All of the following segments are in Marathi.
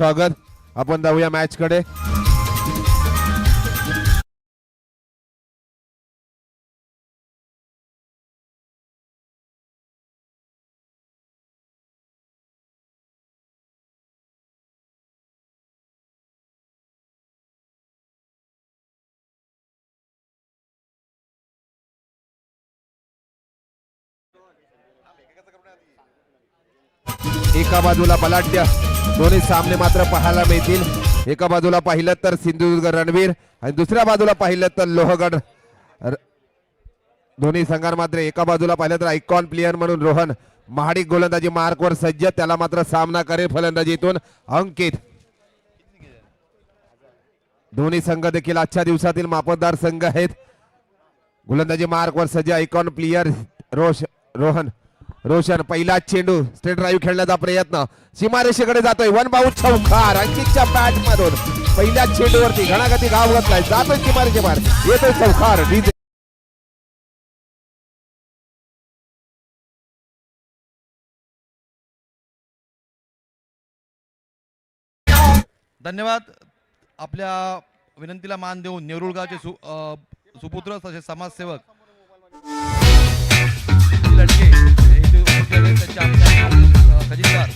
स्वागत आपण जाऊया मॅच कडे. एका बाजूला बलाढ्य दोन्ही सामने मात्र पाहायला मिळतील. एका बाजूला पाहिलं तर सिंधुदुर्ग रणवीर आणि दुसऱ्या बाजूला पाहिलं तर लोहगड. र- दोन्ही संघांना मात्र एका बाजूला पाहिलं तर आयकॉन प्लेयर म्हणून रोहन. महाडिक गोलंदाजी मार्कवर सज्ज त्याला मात्र सामना करेल फलंदाजीतून अंकित. दोन्ही संघ देखील आजच्या दिवसातील मापतदार संघ आहेत. गोलंदाजी मार्कवर सज्ज आयकॉन प्लेयर रोश रोहन. रोशन पहिला चेंडू. स्ट्रेट ड्राईव्ह खेळण्याचा प्रयत्न. सीमारेषेकडे जातोय. वन बाउट चौकार. अंकितच्या बॅट मधून पहिल्या चेंडूवरती घणागती गाव घातलाय. जातोय सीमारेषे बाहेर येतोय चौकार. डीजे धन्यवाद. आपल्या विनंतीला मान देऊन नेरुळगावचे सु सुपुत्र तसेच समाजसेवक. लडके. खजिनदार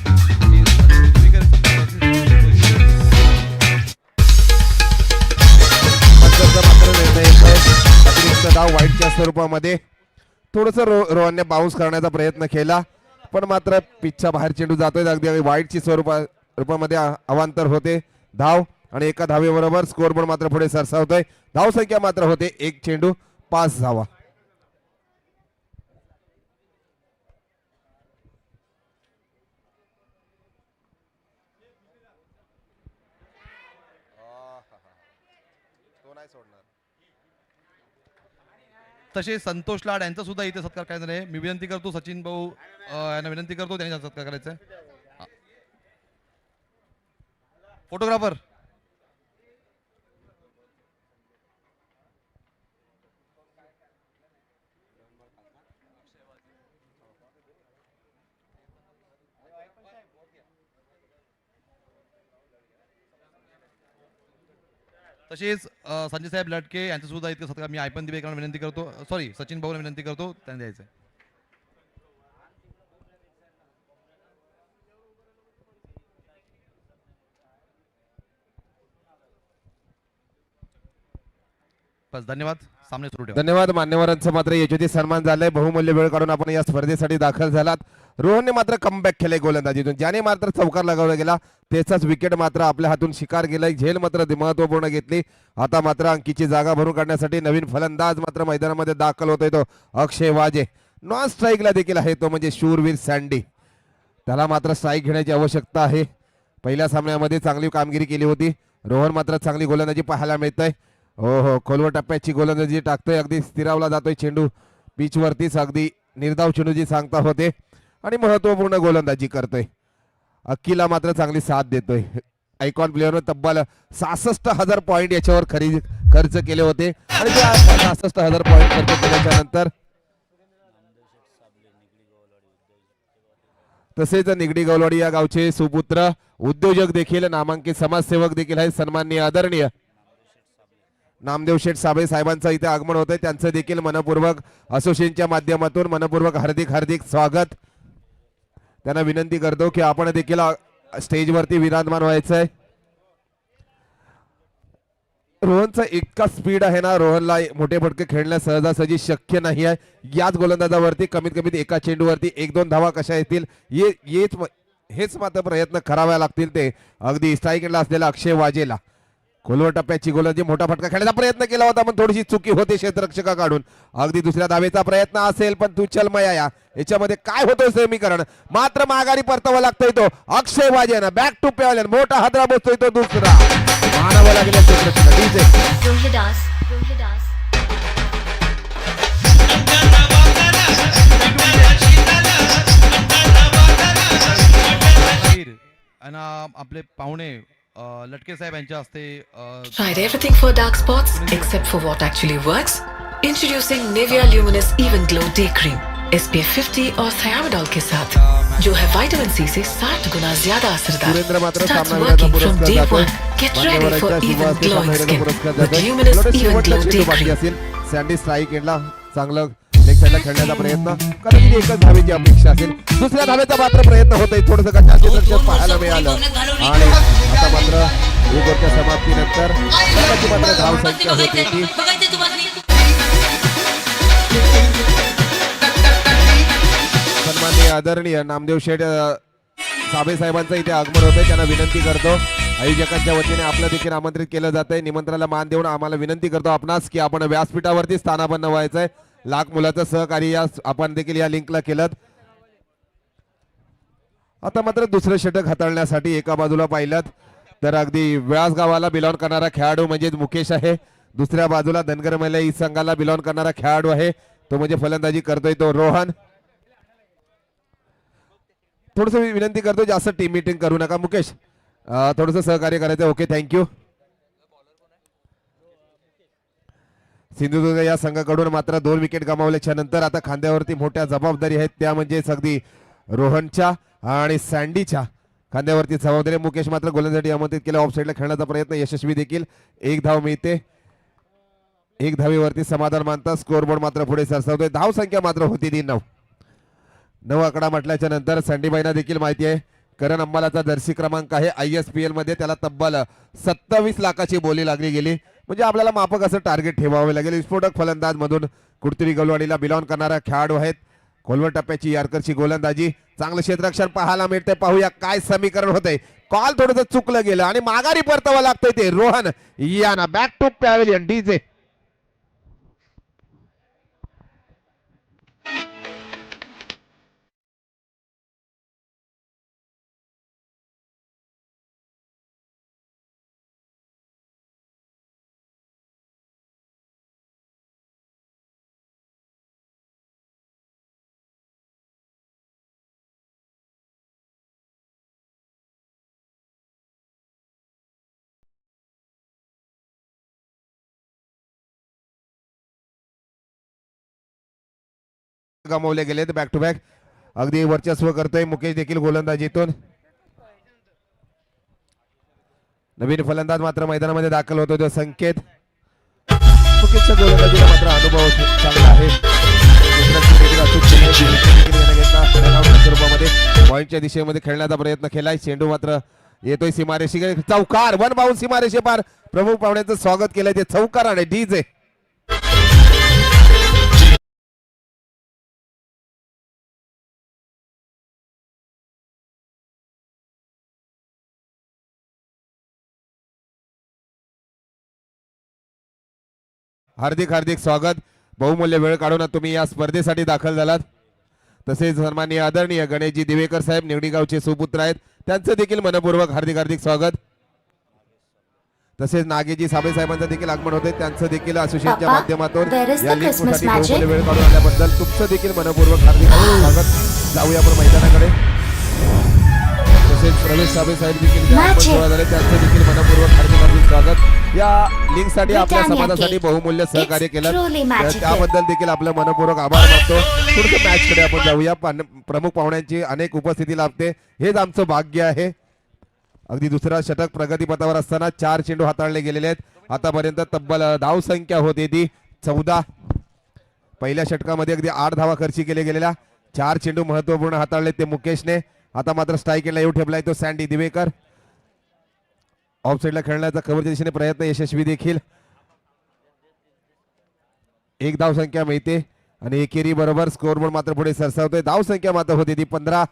धाव वाईटच्या स्वरूपामध्ये थोडस रो रोहनने बाउन्स करण्याचा प्रयत्न केला पण मात्र पिच्छा बाहेर चेंडू जातोय अगदी वाईटची स्वरूपा रूपामध्ये अवांतर होते धाव आणि एका धावेबरोबर पण मात्र पुढे सरसावतोय धाव संख्या मात्र होते एक चेंडू पाच धावा तसे संतोष लाड यांचा सुद्धा इथे सत्कार करायचा आहे मी विनंती करतो सचिन भाऊ यांना विनंती करतो त्यांनी सत्कार करायचा फोटोग्राफर. तसेच संजय साहेब लटके यांचा सुद्धा इतकं सत्कार मी आयपन दिवेकरांना विनंती करतो. सॉरी सचिन भाऊला विनंती करतो. त्यांना द्यायचं आहे. बस धन्यवाद. सामने सुरू ठेवा. धन्यवाद. मान्यवरांचं मात्र यशोती सन्मान झालाय. बहुमूल्य वेळ काढून आपण या स्पर्धेसाठी दाखल झालात. रोहनने मात्र कमबॅक केलंय गोलंदाजीतून. ज्याने मात्र चौकार लगावला गेला त्याचाच विकेट मात्र आपल्या हातून शिकार गेलाय. झेल मात्र महत्त्वपूर्ण घेतली. आता मात्र अंकीची जागा भरून काढण्यासाठी नवीन फलंदाज मात्र मैदानामध्ये दाखल होतोय तो अक्षय वाजे. नॉन स्ट्राईकला देखील आहे तो म्हणजे शूरवीर सँडी. त्याला मात्र स्ट्राईक घेण्याची आवश्यकता आहे. पहिल्या सामन्यामध्ये चांगली कामगिरी केली होती. रोहन मात्र चांगली गोलंदाजी पाहायला मिळतंय. हो हो खोलवर टप्प्याची गोलंदाजी टाकतोय. अगदी स्थिरावला जातोय चेंडू. पिचवरतीच अगदी निर्धाव चेंडूजी सांगता होते. आणि महत्त्वपूर्ण गोलंदाजी करतोय. अक्कीला मात्र चांगली साथ देतोय. आयकॉन प्लेअरनं तब्बल सहासष्ट हजार पॉईंट याच्यावर खरेदी खर्च केले होते. आणि त्या सहासष्ट हजार पॉईंट खर्च केल्याच्यानंतर तसेच निगडी गौलवाडी या गावचे सुपुत्र उद्योजक देखील नामांकित समाजसेवक देखील आहेत. सन्माननीय आदरणीय नामदेव शेठ साबळे साहेबांचं इथे आगमन होतंय. त्यांचं देखील मनपूर्वक असोसिएशनच्या माध्यमातून मनपूर्वक हार्दिक हार्दिक स्वागत. त्यांना विनंती करतो की आपण देखील स्टेजवरती विराजमान व्हायचंय. रोहनचा इतका स्पीड आहे ना रोहनला मोठे फटके खेळणं सहजासहजी शक्य नाही आहे. याच गोलंदाजावरती कमीत कमीत एका चेंडूवरती एक दोन धावा कशा येतील? ये येच हेच मात्र प्रयत्न करावे लागतील ते. अगदी स्ट्राईकला असलेला अक्षय वाजेला. खोलवर टप्प्याची गोलंदाजी मोठा फटका खेळण्याचा प्रयत्न केला होता पण थोडीशी चुकी होते क्षेत्ररक्षकाकडून अगदी दुसऱ्या धावेचा प्रयत्न असेल पण तू चल मया या याच्यामध्ये काय होतं समीकरण? मात्र माघारी परतावा लागतोय तो. अक्षय वाजेनं बॅक टू पेवल्यान मोठा हादरा बसतोय तो दुसरा. मानावं लागेल क्षेत्ररक्षक आणि आपले पाहुणे लटके साहब यांच्या हस्ते tried everything for dark spots except for what actually works introducing Nivea luminous even glow day cream SPF 50 और थायरामिडॉल के साथ जो है विटामिन सी से 60 गुना ज़्यादा असरदार। सुरेंद्र मात्रा सामने आया था पूरा day one for even glow skin luminous even glow day cream Sandy strike एंडला चांगला साईडला खेळण्याचा प्रयत्न. कदाचित एकच धावेची अपेक्षा असेल. दुसऱ्या धावेचा मात्र प्रयत्न होत आहे थोडस दर्शन पाहायला मिळालं. आणि आता मात्र ओव्हरच्या समाप्तीनंतर मात्र धाव संख्या होते ती. सन्माननीय आदरणीय नामदेव शेठ अ, साबळे साहेबांचं इथे आगमन होतंय. त्यांना विनंती करतो. आयोजकांच्या वतीने आपलं देखील आमंत्रित केलं जात आहे निमंत्रणाला मान देऊन आम्हाला विनंती करतो आपणास की आपण व्यासपीठावरती स्थानापन्न व्हायचंय. लाख मुलाचं सहकार्य या आपण देखील या लिंकला केलं आता मात्र दुसरं षटक हाताळण्यासाठी एका बाजूला पाहिलं तर अगदी व्यास गावाला बिलॉंग करणारा खेळाडू म्हणजेच मुकेश आहे. दुसऱ्या बाजूला धनगर महिला ई संघाला बिलॉंग करणारा खेळाडू आहे. तो म्हणजे फलंदाजी करतोय तो रोहन. थोडस विनंती करतो जास्त टीम मिटिंग करू नका मुकेश. थोडस सहकार्य करायचं ओके थँक्यू सिंधुदुर्ग या संघाकडून मात्र दोन विकेट गमावल्याच्या नंतर आता खांद्यावरती मोठ्या जबाबदारी आहेत. त्या म्हणजेच अगदी रोहनच्या आणि सँडीच्या खांद्यावरती जबाबदारी. मुकेश मात्र गोलंदाजी आमंत्रित केलं. ऑफसाईडला खेळण्याचा प्रयत्न यशस्वी देखील. एक धाव मिळते. एक धावीवरती समाधान मानता स्कोरबोर्ड मात्र पुढे सरसावतोय. धाव संख्या मात्र होती ती नऊ. नऊ आकडा म्हटल्याच्या नंतर सँडीबाईना देखील माहिती आहे. करण अंबालाचा जर्सी क्रमांक आहे. आय एस पी एलमध्ये त्याला तब्बल सत्तावीस लाखाची बोली लागली गेली. म्हणजे आपल्याला माफक असं टार्गेट ठेवावे लागेल. विस्फोटक फलंदाज मधून कुर्तुरी गलवाडीला बिलॉन करणारा खेळाडू आहेत. खोलवर टप्प्याची यारकरची गोलंदाजी. चांगलं क्षेत्रक्षण पाहायला मिळते पाहूया काय समीकरण होतंय. कॉल थोडंसं चुकलं गेलं आणि माघारी परतावं लागतंय ते. रोहन याना. बॅक टू पॅव्हिलियन डीजे गमावले गेलेत बॅक टू बॅक अगदी वर्चस्व करतोय मुकेश देखील गोलंदाजीतून. नवीन फलंदाज मात्र मैदानामध्ये दाखल होतो तो संकेत. मुकेशच्या गोलंदाजीला मात्र अनुभव चांगला आहे. पॉईंटच्या दिशेमध्ये खेळण्याचा प्रयत्न केलाय. चेंडू मात्र येतोय सीमारेषी चौकार वन बाउंड सीमारेषे पार. प्रमुख पाहुण्याचं स्वागत केलंय ते चौकार आणि डीजे. हार्दिक हार्दिक स्वागत. बहुमूल्य वेळ काढून तुम्ही या स्पर्धेसाठी दाखल झालात. तसेच सन्माननीय आदरणीय गणेशजी दिवेकर साहेब निवडी गावचे सुपुत्र आहेत. त्यांचं देखील मनपूर्वक हार्दिक हार्दिक स्वागत. तसेच नागेजी साबळे साहेबांचं देखील आगमन होते त्यांचं देखील असोसिएशनच्या Papa, माध्यमातून या? बहुमूल्य वेळ काढून आल्याबद्दल तुमचं देखील मनपूर्वक हार्दिक हार्दिक स्वागत. जाऊया आपण मैदानाकडे. तसेच प्रवेश साबळे साहेब देखील त्यांचं देखील मनपूर्वक हार्दिक हार्दिक स्वागत. या लिंकसाठी आपल्या समाजासाठी. बहुमूल्य सहकार्य केलं. त्याबद्दल देखील आपलं मनपूर्वक आभार मानतो. थोडस मॅच कडे आपण जाऊया. प्रमुख पाहुण्यांची अनेक उपस्थिती लाभते. हेच आमचं भाग्य आहे. अगदी दुसरा षटक प्रगतीपथावर असताना चार चेंडू हाताळले गेलेले आहेत. आतापर्यंत तब्बल धाव संख्या होती ती चौदा. पहिल्या षटकामध्ये अगदी आठ धावा खर्ची केले गेलेल्या. चार चेंडू महत्त्वपूर्ण हाताळले ते मुकेशने. आता मात्र स्ट्राईक येऊ ठेवलाय तो सँडी दिवेकर. ऑफ साईडला खेळण्याचा कव्हरच्या दिशेने प्रयत्न यशस्वी देखील. एक धाव संख्या मिळते आणि एकेरी बरोबर स्कोरबोर्ड मात्र पुढे सरसावतोय. धाव संख्या मात्र होती ती पंधरा.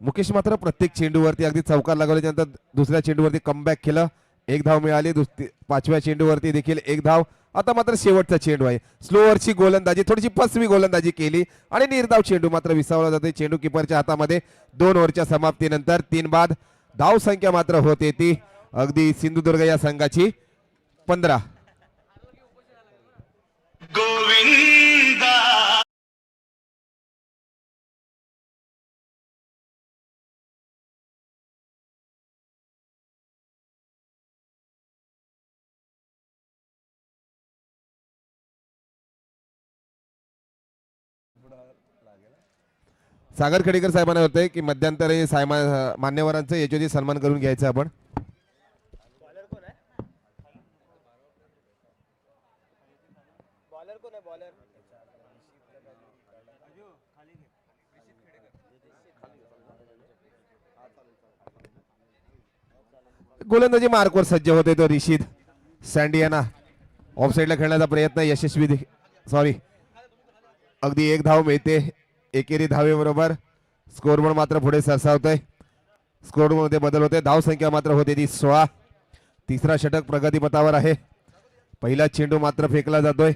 मुकेश मात्र प्रत्येक चेंडूवरती अगदी चौकार लागवल्याच्यानंतर दुसऱ्या चेंडूवरती कमबॅक केलं. एक धाव मिळाली दुसरी पाचव्या चेंडूवरती देखील एक धाव. आता मात्र शेवटचा चेंडू आहे. स्लोअरची गोलंदाजी थोडीशी पसवी गोलंदाजी केली आणि निर्धाव चेंडू मात्र विसावला जाते चेंडू किपरच्या हातामध्ये दोन ओव्हरच्या समाप्तीनंतर तीन बाद. धाव संख्या मात्र होते ती अगदी सिंधुदुर्ग या संघाची पंधरा. सागर खेडेकर साहेबांना होते की मध्यंतरी सायमा मान्यवरांचं याच्यावरती सन्मान करून घ्यायचं आपण. गोलंदाजी मार्कवर सज्ज होते तो रिशीद सँडियाना ऑफसाईडला खेळण्याचा प्रयत्न यशस्वी सॉरी अगदी एक धाव मिळते. एकेरी धावेबरोबर स्कोरबोर्ड मात्र पुढे सरसावतोय. स्कोरमध्ये बदल होते धाव संख्या मात्र होते ती सोळा. तिसरा षटक प्रगतीपथावर आहे. पहिला चेंडू मात्र फेकला जातोय.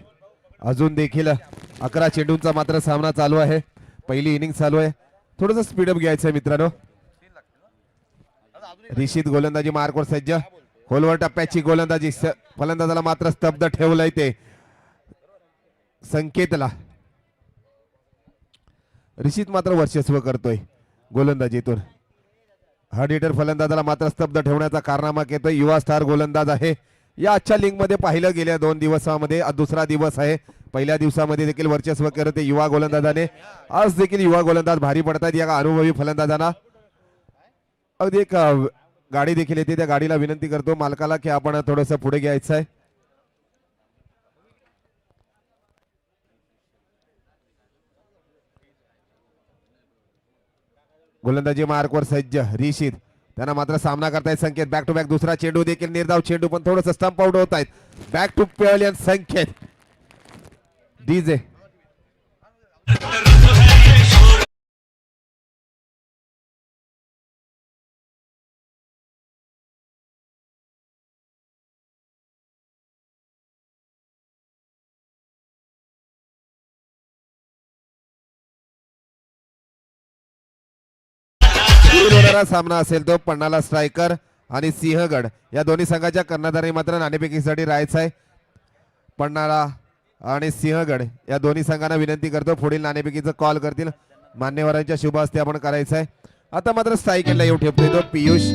अजून देखील अकरा चेंडूंचा मात्र सामना चालू आहे. पहिली इनिंग चालू आहे. थोडंसं स्पीडअप घ्यायचं आहे मित्रांनो. रिषित गोलंदाजी मार्कवर सज्ज. खोलवर टप्प्याची गोलंदाजी. फलंदाजाला मात्र स्तब्ध ठेवलंय ते. संकेतला. रिषित मात्र वर्चस्व करतोय गोलंदाजीतून हडिटर फलंदाजाला मात्र स्तब्ध ठेवण्याचा कारनामा घेतोय युवा स्टार गोलंदाज आहे. या आजच्या लिंकमध्ये पाहिलं गेल्या दोन दिवसामध्ये दुसरा दिवस आहे. पहिल्या दिवसामध्ये देखील वर्चस्व करते युवा गोलंदाजाने. आज देखील युवा गोलंदाज भारी पडतात या अनुभवी फलंदाजांना. अगदी एक गाडी देखील येते. त्या गाडीला विनंती करतो मालकाला की आपण थोडस पुढे घ्यायचं आहे गोलंदाजी मार्कवर सज्ज रिशीद त्यांना मात्र सामना करतायत संकेत. बॅक टू बॅक दुसरा चेंडू देखील निर्धाव चेंडू पण थोडस स्टंप आउट होत आहेत. Back to pavilion Sanket. DJ दुसरा सामना असेल तो पन्नाला स्ट्रायकर आणि सिंहगड. या दोन्ही संघाच्या कर्णधारी मात्र नाणेफेकीसाठी राहायचं आहे. पन्नाळा आणि सिंहगड या दोन्ही संघांना विनंती करतो. पुढील नाणेफेकीचं कॉल करतील. मान्यवरांच्या शुभ हस्ते आपण करायचं आहे. आता मात्र स्ट्रायकरला येऊ ठेवतोय तो पियुष.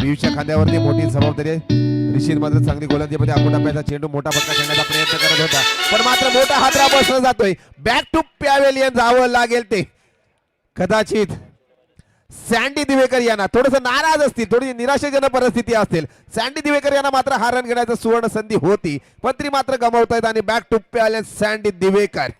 पियुषच्या खांद्यावरती मोठी जबाबदारी आहे. मात्र चांगली गोलंदाजीमध्ये आपण चेंडू मोठा फटका खेळण्याचा प्रयत्न करत होता. पण मात्र मोठा हादरा बसला जातोय. बॅक टू पॅवेलियन जावं लागेल ते. कदाचित सँडी दिवेकर यांना थोडस नाराज असतील थोडी निराशाजनक परिस्थिती असेल सँडी दिवेकर यांना मात्र हा रन घेण्याचं सुवर्ण संधी होती. पण ती मात्र गमावत आहेत आणि बॅक टू आले सँडी दिवेकर.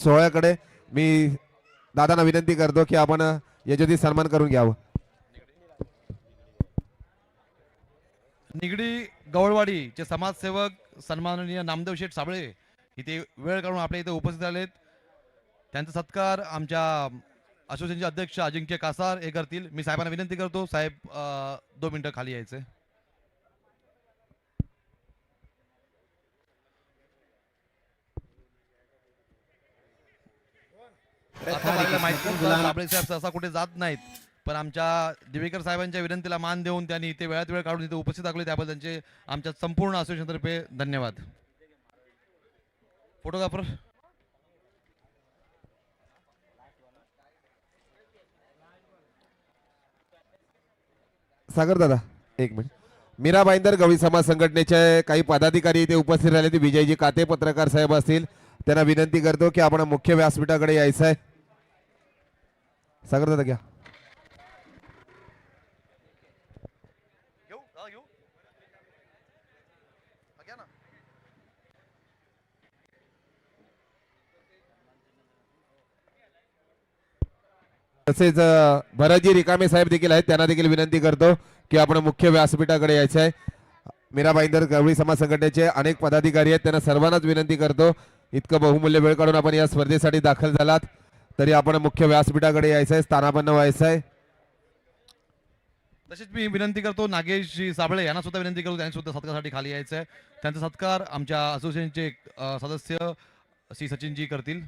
सोहळ्याकडे मी दादांना विनंती करतो की आपण याच्यावरती सन्मान करून घ्यावं. निगडी गवळवाडीचे समाजसेवक सन्माननीय नामदेव शेठ साबळे इथे वेळ काढून आपल्या इथे उपस्थित आलेत. त्यांचा सत्कार आमच्या असोसिएशनचे अध्यक्ष अजिंक्य कासार हे करतील. मी साहेबांना विनंती करतो साहेब दोन मिनिटं खाली यायचे. आता मला माहिती नव्हतं, साबळे साहेब सहसा कुठे जात नाहीत. पण आमच्या दिवेकर साहेबांच्या विनंतीला मान देऊन त्यांनी इथे वेळात वेळ काढून इथे उपस्थित दाखवले त्याबद्दल त्यांचे आमच्या संपूर्ण असोसिएशनतर्फे धन्यवाद. फोटोग्राफर सागर दादा एक मिनिट. मीरा बाईंदर गवळी समाज संघटनेचे काही पदाधिकारी इथे उपस्थित राहिले ते विजयजी काते पत्रकार साहेब असतील त्यांना विनंती करतो की आपण मुख्य व्यासपीठाकडे यायचं आहे. सागर दादा घ्या. तसेच भरतजी रिकामे साहेब देखील आहेत. त्यांना देखील विनंती करतो की आपण मुख्य व्यासपीठाकडे यायचं आहे मीराबाईंदर गवळी समाज संघटनेचे अनेक पदाधिकारी आहेत. त्यांना सर्वांनाच विनंती करतो. इतकं बहुमूल्य वेळ काढून आपण या स्पर्धेसाठी दाखल झालात. तरी आपण मुख्य व्यासपीठाकडे यायचं आहे स्थानापन्न व्हायचं आहे तसेच मी विनंती करतो नागेश साबळे यांना सुद्धा विनंती करतो त्यांनी सुद्धा सत्कारासाठी खाली यायचं आहे त्यांचा सत्कार आमच्या असोसिएशनचे सदस्य श्री सचिनजी करतील.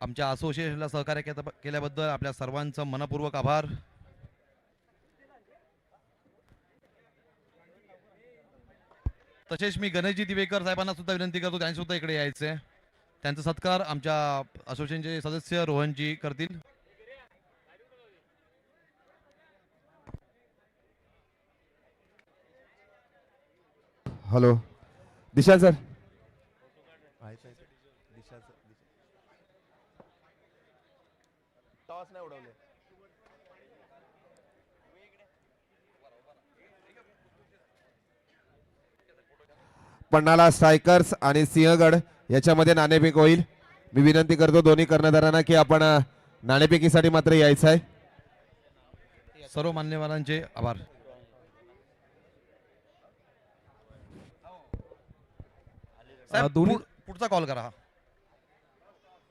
आमच्या असोसिएशनला सहकार्य केल्याबद्दल आपल्या सर्वांचं मनपूर्वक आभार. तसेच मी गणेशजी दिवेकर साहेबांना सुद्धा विनंती करतो त्यांनी सुद्धा इकडे यायचे. त्यांचा सत्कार आमच्या असोसिएशनचे सदस्य रोहनजी करतील. Hello Disha sir. Panhala strikers आणि सिंहगड याच्यामध्ये नाणेफेक होईल. मी विनंती करतो दोन्ही कर्णधारांना की आपण नाणेफेकीसाठी मात्र यायचं आहे. सर्व मान्यवरांचे आभार. दोन्ही- पुढ- पुढचा कॉल करा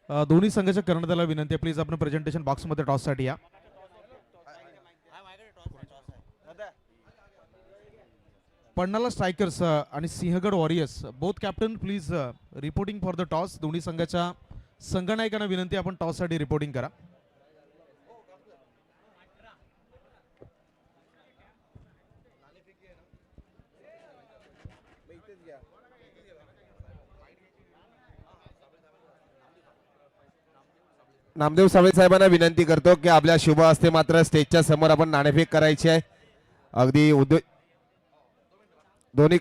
दोन्ही संघाच्या कर्णधाराला विनंती आहे. प्लीज आपण प्रेझेंटेशन बॉक्समध्ये टॉससाठी या. पन्नाला स्ट्रायकर्स आणि Sinhagad warriors both captain please reporting for the toss दोन्ही संघाच्या संघनायकांना विनंती आपण टॉससाठी रिपोर्टिंग करा. नामदेव सावळे साहेबांना विनंती करतो की आपल्या शुभ हस्ते मात्र स्टेजच्या समोर आपण नाणेफेक करायची आहे. अगदी उद्योग दोन्ही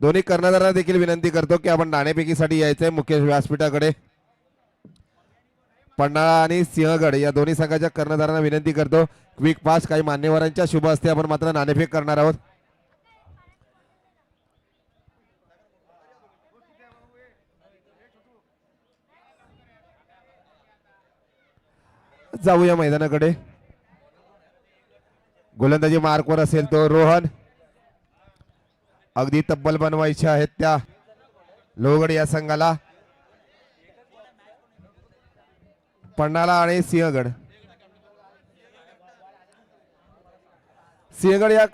दोन्ही कर्णधारांना देखील विनंती करतो की आपण नाणेफेकीसाठी यायचं आहे व्यासपीठाकडे. पन्हाळा आणि सिंहगड या दोन्ही संघाच्या कर्णधारांना विनंती करतो. क्विक पास काही मान्यवरांच्या शुभ असते आपण मात्र नाणेफेक करणार आहोत. जाऊया मैदानाकडे. गोलंदाजी मार्कवर असेल तो रोहन. अगदी तब्बल बनवायच्या आहेत त्या लोहगड या संघाला. पन्नाला आणि सिंहगड. सिंहगड या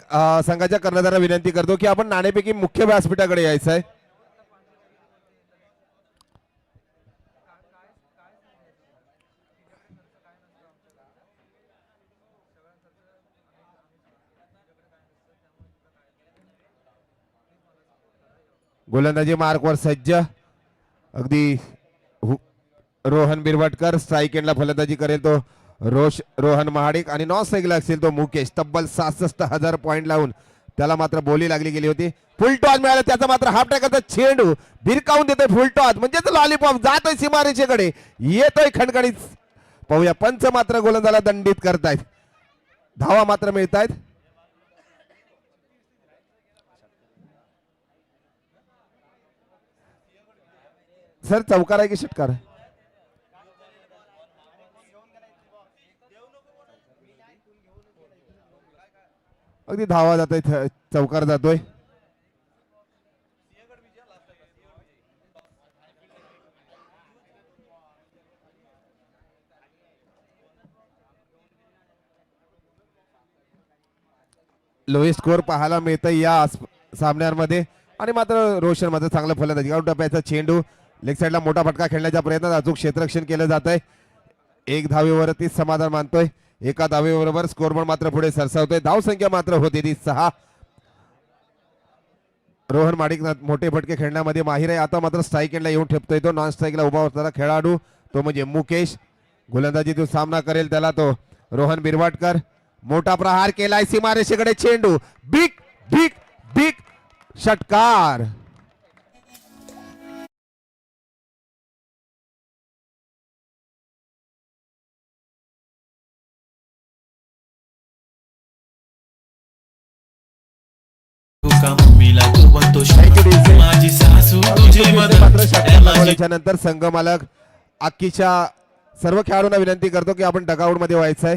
संघाच्या कर्णधारा विनंती करतो की आपण नाणेपैकी मुख्य व्यासपीठाकडे यायचं आहे गोलंदाजी मार्कवर सज्ज. अगदी हु- रोहन बिरवटकर स्ट्राईक एंडला फलंदाजी करेल तो रोश रोहन महाडिक. आणि नॉन स्ट्राईकला असेल तो मुकेश. तब्बल सहासष्ट हजार पॉईंट लावून त्याला मात्र बोली लागली गेली होती. फुल टॉस मिळाला त्याचा मात्र हाफ टाकाचा चेंडू. भिरकावून देतोय फुल टॉस म्हणजेच लॉलीपॉप जातोय सीमारेषेकडे. येतोय खणखणीत. पाहूया पंच मात्र गोलंदाला दंडित करतायत. धावा मात्र मिळतायत. सर चौकार आहे की षटकार आहे? अगदी धावा जातोय थ- चौकार जातोय. लोएस्ट स्कोर पाहायला मिळतं या सामन्यांमध्ये. आणि मात्र रोशन मात्र चांगलं फलंदाजी. आउट डब्याचा चेंडू लेग साईडला मोठा फटका खेळण्याच्या प्रयत्नात अचूक क्षेत्ररक्षण केलं जात आहे एक धावेवरतीच समाधान मानतोय. एका धावेबरोबर स्कोरबोर्ड मात्र पुढे सरसावतोय. धावसंख्या मात्र होती ती सहा. रोहन माडिक मोठे फटके खेळण्यामध्ये माहिर आहे. आता मात्र स्ट्राईक एंडला येऊन ठेपतोय तो. नॉन स्ट्राईकला उभा असणारा खेळाडू तो म्हणजे मुकेश. गोलंदाजी जो सामना करेल त्याला तो रोहन बिरवाटकर. मोठा प्रहार केलाय सीमारेषेकडे. चेंडू. Big big big. षटकार. का मम्मीला तू बनतो माझी सासू तुझे मदत नंतर संघ मालक अक्कीच्या सर्व खेळाडूंना विनंती करतो की आपण डगाऊटमध्ये व्हायचं आहे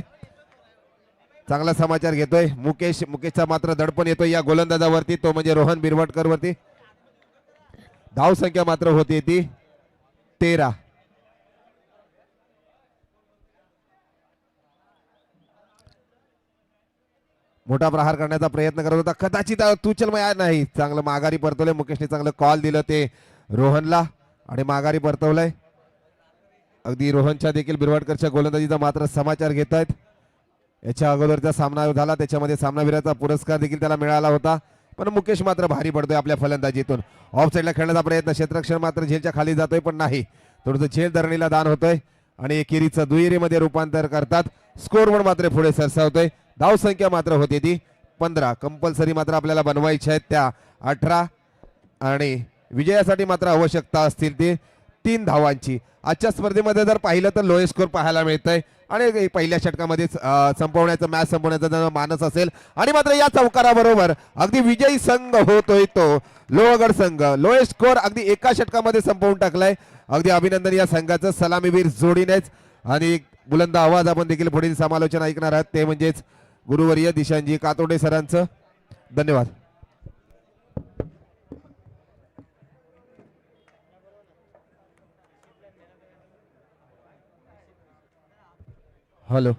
चांगला समाचार घेतोय. मुकेश मुकेशचा मात्र दडपण येतोय या गोलंदाजावरती. तो म्हणजे रोहन बिरवटकर वरती धाव संख्या मात्र होती ती तेरा. मोठा प्रहार करण्याचा प्रयत्न करत होता. कदाचित तुचल नाही. चांगलं माघारी परतवलंय. मुकेशने चांगलं कॉल दिलं ते रोहनला. आणि माघारी परतवलंय. अगदी रोहनच्या देखील बिरवाडकरच्या गोलंदाजीचा मात्र समाचार घेत आहेत याच्या अगोदरचा सामना झाला. त्याच्यामध्ये सामनावीराचा पुरस्कार देखील त्याला मिळाला होता. पण मुकेश मात्र भारी पडतोय आपल्या फलंदाजीतून. ऑफ साईडला खेळण्याचा प्रयत्न. क्षेत्रक्षण मात्र झेलच्या खाली जातोय पण नाही. थोडंसं झेल धरणीला दान होतोय. आणि एकेरीचं दुहेरीमध्ये रूपांतर करतात. स्कोर पण मात्र पुढे सरसावतोय. धाव संख्या मात्र होती ती पंधरा. कंपल्सरी मात्र आपल्याला बनवायच्या आहेत त्या अठरा. आणि विजयासाठी मात्र आवश्यकता असतील ती तीन धावांची. आजच्या स्पर्धेमध्ये जर पाहिलं तर लोएस्ट स्कोर पाहायला मिळतंय. आणि पहिल्या षटकामध्येच संपवण्याचा संपवण्याचं मॅच संपवण्याचा जर मानस असेल आणि मात्र या चौकाराबरोबर अगदी विजयी संघ होतोय तो लोहगड संघ. लोएस्ट स्कोर अगदी एका षटकामध्ये संपवून टाकलाय. अगदी अभिनंदन या संघाचं सलामीवीर जोडीनेच. आणि बुलंद आवाज आपण देखील पुढील समालोचना ऐकणार आहात. ते म्हणजेच गुरुवर्य दिशांजी कातोडे सरांचं. धन्यवाद. हॅलो.